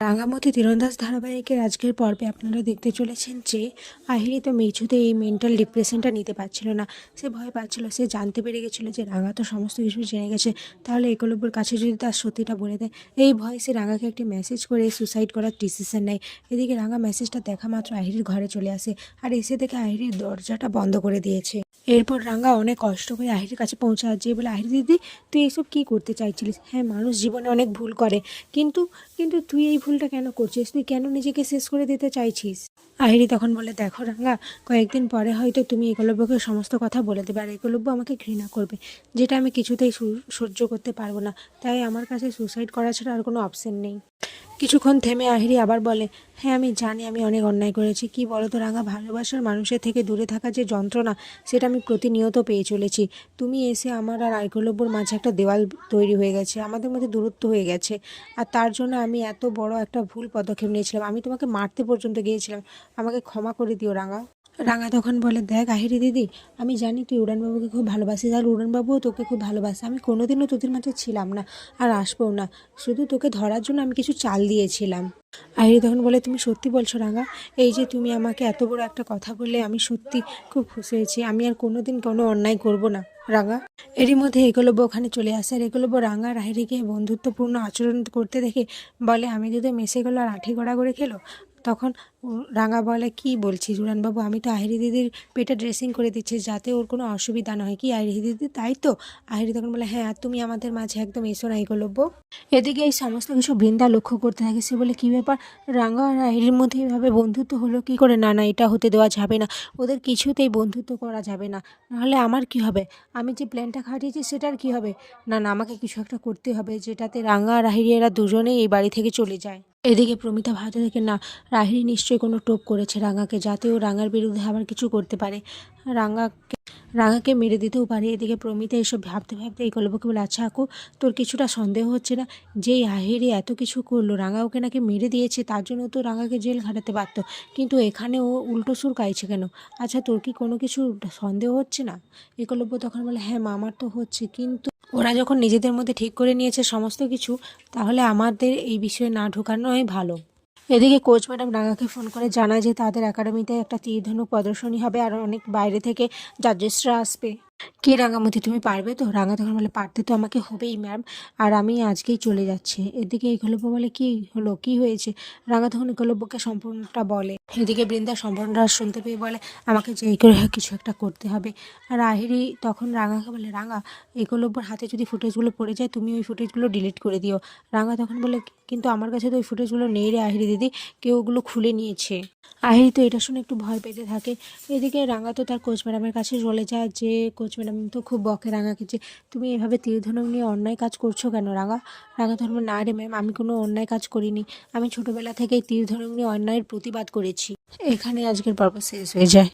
রাঙামতি তীরন্দাজ ধারাবাহিকের আজকের পর্বে আপনারা দেখতে চলেছেন যে আহিরি তো মেঝুতে এই মেন্টাল ডিপ্রেশনটা নিতে পারছিল না। সে ভয় পাচ্ছিল, সে জানতে পেরে গেছিল যে রাঙা তো সমস্ত কিছু জেনে গেছে। তাহলে একলব্যর কাছে যদি তার সত্যিটা বলে দেয়, এই ভয়ে সে রাঙাকে একটি মেসেজ করে সুসাইড করার ডিসিশন নেয়। এদিকে রাঙা মেসেজটা দেখা মাত্র আহিরির ঘরে চলে আসে আর এসে দেখে আহিরির দরজাটা বন্ধ করে দিয়েছে। এরপর রাঙা অনেক কষ্ট করে আহিরির কাছে পৌঁছায়, যে বলে, আহিরি দিদি, তুই এইসব কী করতে চাইছিলিস? হ্যাঁ মানুষ জীবনে অনেক ভুল করে, কিন্তু কিন্তু তুই এই ভুলটা কেন করছিস? তুই কেন নিজেকে শেষ করে দিতে চাইছিস? আহিরি তখন বলে, দেখো রাঙ্গা, কয়েকদিন পরে হয়তো তুমি একলব্যকে সমস্ত কথা বলে দেবে, আর একলব্য আমাকে ঘৃণা করবে, যেটা আমি কিছুতেই সহ্য করতে পারব না। তাই আমার কাছে সুসাইড করা ছাড়া আর কোনো অপশন নেই। কিছুক্ষণ থেমে আহিরি আবার বলে হ্যাঁ আমি জানি, আমি অনেক অন্যায় করেছি। কি বলো তো রাঙা ভালোবাসার মানুষের থেকে দূরে থাকা যে যন্ত্রণা, সেটা আমি প্রতিনিয়ত পেয়ে চলেছি। তুমি এসে আমার আর একলব্যর মাঝে একটা দেওয়াল তৈরি হয়ে গেছে, আমাদের মধ্যে দূরত্ব হয়ে গেছে। আর তার জন্য আমি এত বড় একটা ভুল পদক্ষেপ নিয়েছিলাম। আমি তোমাকে মারতে পর্যন্ত গিয়েছিলাম। আমাকে ক্ষমা করে দিও, রাঙা। রাঙা তখন বলে, দেখ, আহিরি দিদি, আমি জানি তুই উড়ানবাবুকে খুব ভালোবাসিস, আর উড়ানবাবুও তোকে খুব ভালোবাসে। আমি কোনোদিনও তোদের মাঝে ছিলাম না, আর আসব না। শুধু তোকে ধরার জন্য আমি কিছু চাল দিয়েছিলাম। আহিরি তখন বলে তুমি সত্যি বলছো রাঙা, এই যে তুমি আমাকে এত বড় একটা কথা বললে আমি সত্যি খুব খুশি হয়েছি। আমি আর কোনোদিন কোনো অন্যায় করব না, রাঙা। এরই মধ্যে একলব্য ওখানে চলে আসে আর একলব্য রাঙা রাহেরিকে বন্ধুত্বপূর্ণ আচরণ করতে দেখে বলে, আমি যদি মেসে গেলো আর আঠি গড়া করে খেলো তখন রাঙা বলে, কি বলছিস উড়ানবাবু আমি তো আহিরি দিদির পেটে ড্রেসিং করে দিচ্ছি, যাতে ওর কোনো অসুবিধা না হয়। কি আহিরি দিদি? তাই তো? আহিরি তখন বলে হ্যাঁ তুমি আমাদের মাঝে একদম এসো না একলব্য এদিকে এই সমস্ত কিছু বৃন্দা লক্ষ্য করতে থাকে, সে বলে, কী ব্যাপার? রাঙা আর আহিরির মধ্যে এভাবে বন্ধুত্ব হলো কি করে? না না, এটা হতে দেওয়া যাবে না। ওদের কিছুতেই বন্ধুত্ব করা যাবে না। নাহলে আমার কি হবে? আমি যে প্ল্যানটা খাটিয়েছি, সেটার কি হবে? না না, আমাকে কিছু একটা করতে হবে, যেটাতে রাঙা আর আহিরি এরা দুজনেই এই বাড়ি থেকে চলে যায়। এদিকে প্রমিতা ভাবতে থাকে না রাহিরি নিশ্চয়ই কোনো টোপ করেছে রাঙাকে যাতে ও রাঙার বিরুদ্ধে আবার কিছু করতে পারে। রাঙাকে রাঙাকে মেরে দিতেও পারে। এদিকে প্রমিতা এসব ভাবতে ভাবতে এই কলবকে বলে আচ্ছা আকু তোর কিছুটা সন্দেহ হচ্ছে না? যে আহিরি এত কিছু করল রাঙা ওকে নাকি মেরে দিয়েছে তার জন্য তো রাঙাকে জেল খাটাতে পারতো কিন্তু এখানে ও উল্টো সুর গাইছে কেন? আচ্ছা তোর কি কোনো কিছু সন্দেহ হচ্ছে না? এই একলব্য তখন বলে হ্যাঁ মা, আমার তো হচ্ছে। কিন্তু ওরা যখন নিজেদের মধ্যে ঠিক করে নিয়েছে সমস্ত কিছু, তাহলে আমাদের এই বিষয়ে না ঢোকানোই ভালো। এদিকে কোচ ম্যাডাম রাঙাকে ফোন করে জানায় যে তাদের একাডেমিতে একটা তীরধনুক প্রদর্শনী হবে আর অনেক বাইরে থেকে জাজেসরা আসবে। কি রাঙামতি, তুমি পারবে তো? রাঙা তখন বলে, পারতে তো আমাকে হবেই, ম্যাম। আর আমি আজকেই চলে যাচ্ছি। এদিকে একলব্য বলে, কি হলো? কি হয়েছে? রাঙা তখন একলব্যকে সম্পূর্ণটা বলে। এদিকে বৃন্দা সম্পূর্ণটা শুনতে পেয়ে বলে, আমাকে যেই করে কিছু একটা করতে হবে। আর আহিরি তখন রাঙাকে বলে, রাঙা একলব্যর হাতে যদি ফুটেজগুলো পড়ে যায়, তুমি ওই ফুটেজগুলো ডিলিট করে দিও। রাঙা তখন বলে, কিন্তু আমার কাছে তো ওই ফুটেজগুলো নেই রে আহিরি দিদি, কেউ ওগুলো খুলে নিয়েছে। আহিরি তো এটা শুনে একটু ভয় পেতে থাকে। এদিকে রাঙা তো তার কোচ ম্যাডামের কাছে চলে যায় যে কোচ ম্যাডাম তো খুব বকে রাঙাকে যে, তুমি এভাবে তীরধনুক নিয়ে অন্যায় কাজ করছ কেন রাঙা? রাঙা ধর্ম না রে ম্যাম আমি কোনো অন্যায় কাজ করিনি। আমি ছোটবেলা থেকেই তীরধনুক নিয়ে অন্যায়ের প্রতিবাদ করেছি। এখানে আজকের পর্ব শেষ হয়ে যায়।